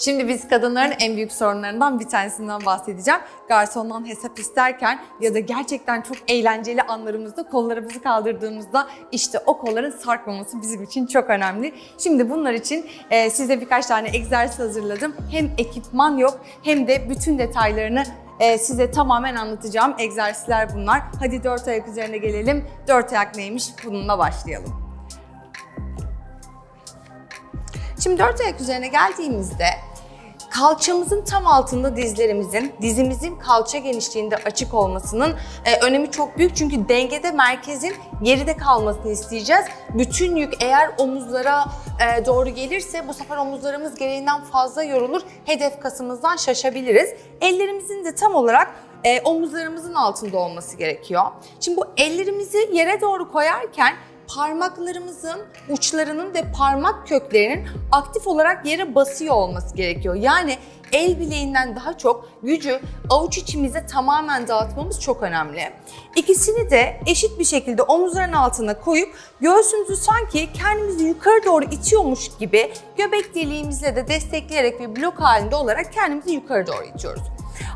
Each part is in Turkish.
Şimdi biz kadınların en büyük sorunlarından bir tanesinden bahsedeceğim. Garsondan hesap isterken ya da gerçekten çok eğlenceli anlarımızda kollarımızı kaldırdığımızda işte o kolların sarkmaması bizim için çok önemli. Şimdi bunlar için e, size birkaç tane egzersiz hazırladım. Hem ekipman yok hem de bütün detaylarını e, size tamamen anlatacağım egzersizler bunlar. Hadi dört ayak üzerine gelelim. Dört ayak neymiş? Bununla başlayalım. Şimdi dört ayak üzerine geldiğimizde kalçamızın tam altında dizlerimizin, dizimizin kalça genişliğinde açık olmasının e, önemi çok büyük. Çünkü dengede merkezin geride kalmasını isteyeceğiz. Bütün yük eğer omuzlara e, doğru gelirse bu sefer omuzlarımız gereğinden fazla yorulur. Hedef kasımızdan şaşabiliriz. Ellerimizin de tam olarak e, omuzlarımızın altında olması gerekiyor. Şimdi bu ellerimizi yere doğru koyarken parmaklarımızın uçlarının ve parmak köklerinin aktif olarak yere basıyor olması gerekiyor. Yani el bileğinden daha çok gücü avuç içimize tamamen dağıtmamız çok önemli. İkisini de eşit bir şekilde omuzların altına koyup göğsümüzü sanki kendimizi yukarı doğru itiyormuş gibi göbek deliğimizle de destekleyerek ve blok halinde olarak kendimizi yukarı doğru itiyoruz.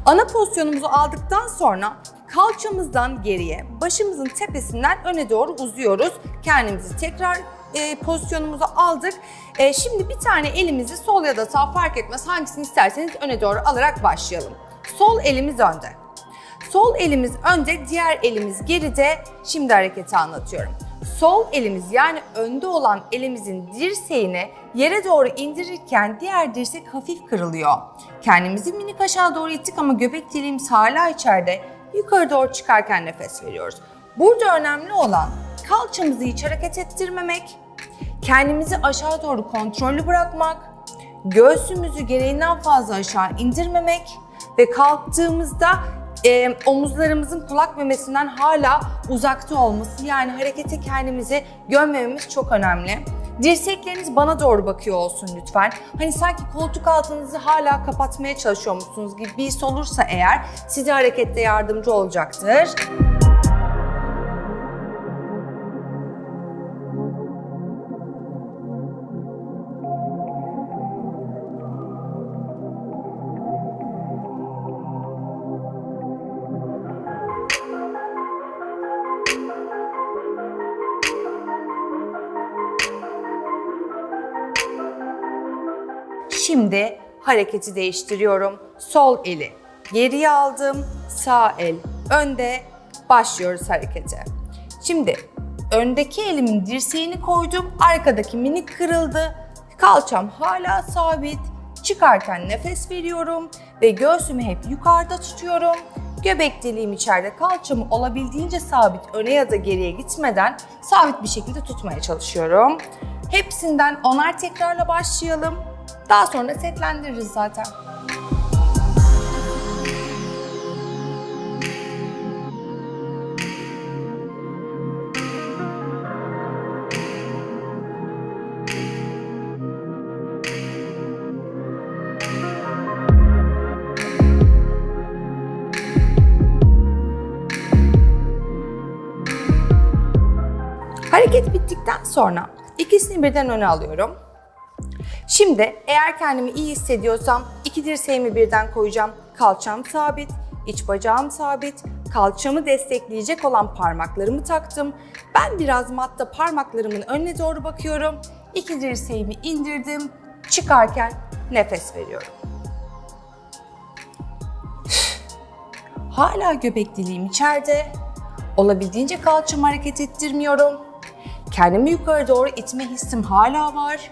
Ana pozisyonumuzu aldıktan sonra kalçamızdan geriye, başımızın tepesinden öne doğru uzuyoruz. Kendimizi tekrar e, pozisyonumuza aldık. E, şimdi bir tane elimizi sol ya da sağ fark etmez hangisini isterseniz öne doğru alarak başlayalım. Sol elimiz önde. Sol elimiz önde, diğer elimiz geride. Şimdi hareketi anlatıyorum. Sol elimiz yani önde olan elimizin dirseğini yere doğru indirirken diğer dirsek hafif kırılıyor. Kendimizi minik aşağı doğru ittik ama göbek deliğimiz hala içeride. Yukarı doğru çıkarken nefes veriyoruz. Burada önemli olan kalçamızı hiç hareket ettirmemek, kendimizi aşağı doğru kontrollü bırakmak, göğsümüzü gereğinden fazla aşağı indirmemek ve kalktığımızda e, omuzlarımızın kulak memesinden hala uzakta olması yani harekete kendimizi gömmememiz çok önemli. Dirsekleriniz bana doğru bakıyor olsun lütfen. Hani sanki koltuk altınızı hala kapatmaya çalışıyormuşsunuz gibi bir his olursa eğer size harekette yardımcı olacaktır. Şimdi hareketi değiştiriyorum. Sol eli geriye aldım. Sağ el önde. Başlıyoruz harekete. Şimdi öndeki elimin dirseğini koydum. Arkadaki minik kırıldı. Kalçam hala sabit. Çıkarken nefes veriyorum ve göğsümü hep yukarıda tutuyorum. Göbek deliğim içeride kalçamı olabildiğince sabit öne ya da geriye gitmeden sabit bir şekilde tutmaya çalışıyorum. Hepsinden onar tekrarla başlayalım. Daha sonra setlendiririz zaten. Hareket bittikten sonra ikisini birden öne alıyorum. Şimdi eğer kendimi iyi hissediyorsam iki dirseğimi birden koyacağım. Kalçam sabit, iç bacağım sabit, kalçamı destekleyecek olan parmaklarımı taktım. Ben biraz matta parmaklarımın önüne doğru bakıyorum. İki dirseğimi indirdim. Çıkarken nefes veriyorum. Hala göbek deliğim içeride. Olabildiğince kalçamı hareket ettirmiyorum. Kendimi yukarı doğru itme hissim hala var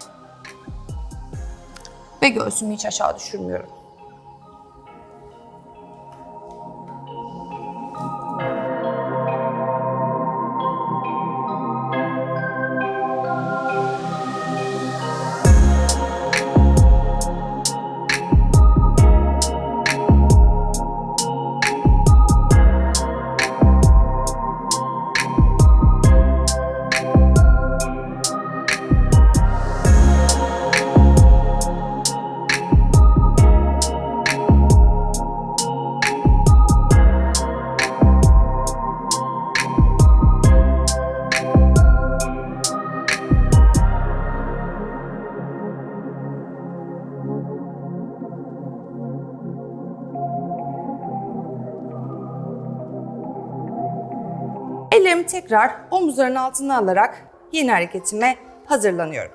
ve göğsümü hiç aşağı düşürmüyorum. Ellerimi tekrar omuzların altına alarak yeni hareketime hazırlanıyorum.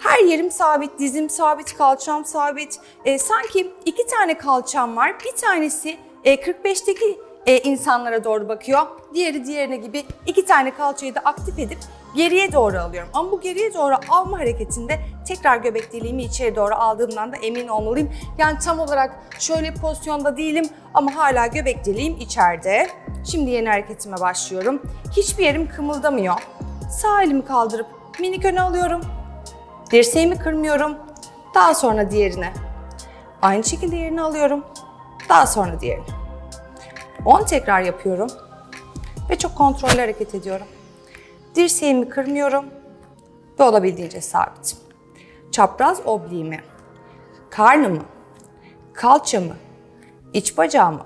Her yerim sabit, dizim sabit, kalçam sabit. Ee, sanki iki tane kalçam var. Bir tanesi e, 45'teki e, insanlara doğru bakıyor. Diğeri diğerine gibi iki tane kalçayı da aktif edip geriye doğru alıyorum. Ama bu geriye doğru alma hareketinde tekrar göbek deliğimi içeri doğru aldığımdan da emin olmalıyım. Yani tam olarak şöyle pozisyonda değilim ama hala göbek deliğim içeride. Şimdi yeni hareketime başlıyorum. Hiçbir yerim kımıldamıyor. Sağ elimi kaldırıp minik öne alıyorum. Dirseğimi kırmıyorum. Daha sonra diğerine. Aynı şekilde yerini alıyorum. Daha sonra diğerini. 10 tekrar yapıyorum. Ve çok kontrollü hareket ediyorum. Dirseğimi kırmıyorum. Ve olabildiğince sabit. Çapraz obliğimi, karnımı, kalçamı, iç bacağımı,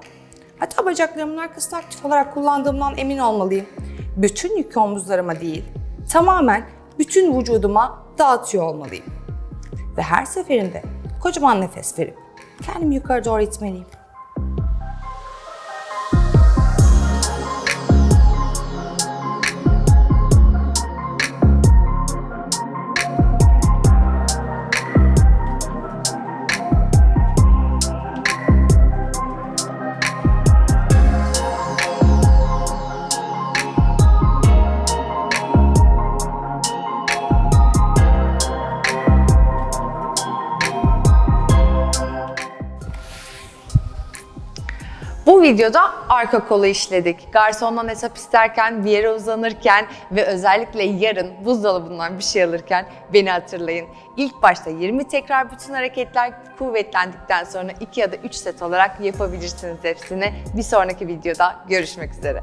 hatta bacaklarımın arkasını aktif olarak kullandığımdan emin olmalıyım. Bütün yükü omuzlarıma değil, tamamen bütün vücuduma dağıtıyor olmalıyım. Ve her seferinde kocaman nefes verip kendimi yukarı doğru itmeliyim. Bu videoda arka kolu işledik. Garsondan hesap isterken, bir yere uzanırken ve özellikle yarın buzdolabından bir şey alırken beni hatırlayın. İlk başta 20 tekrar bütün hareketler kuvvetlendikten sonra 2 ya da 3 set olarak yapabilirsiniz hepsini. Bir sonraki videoda görüşmek üzere.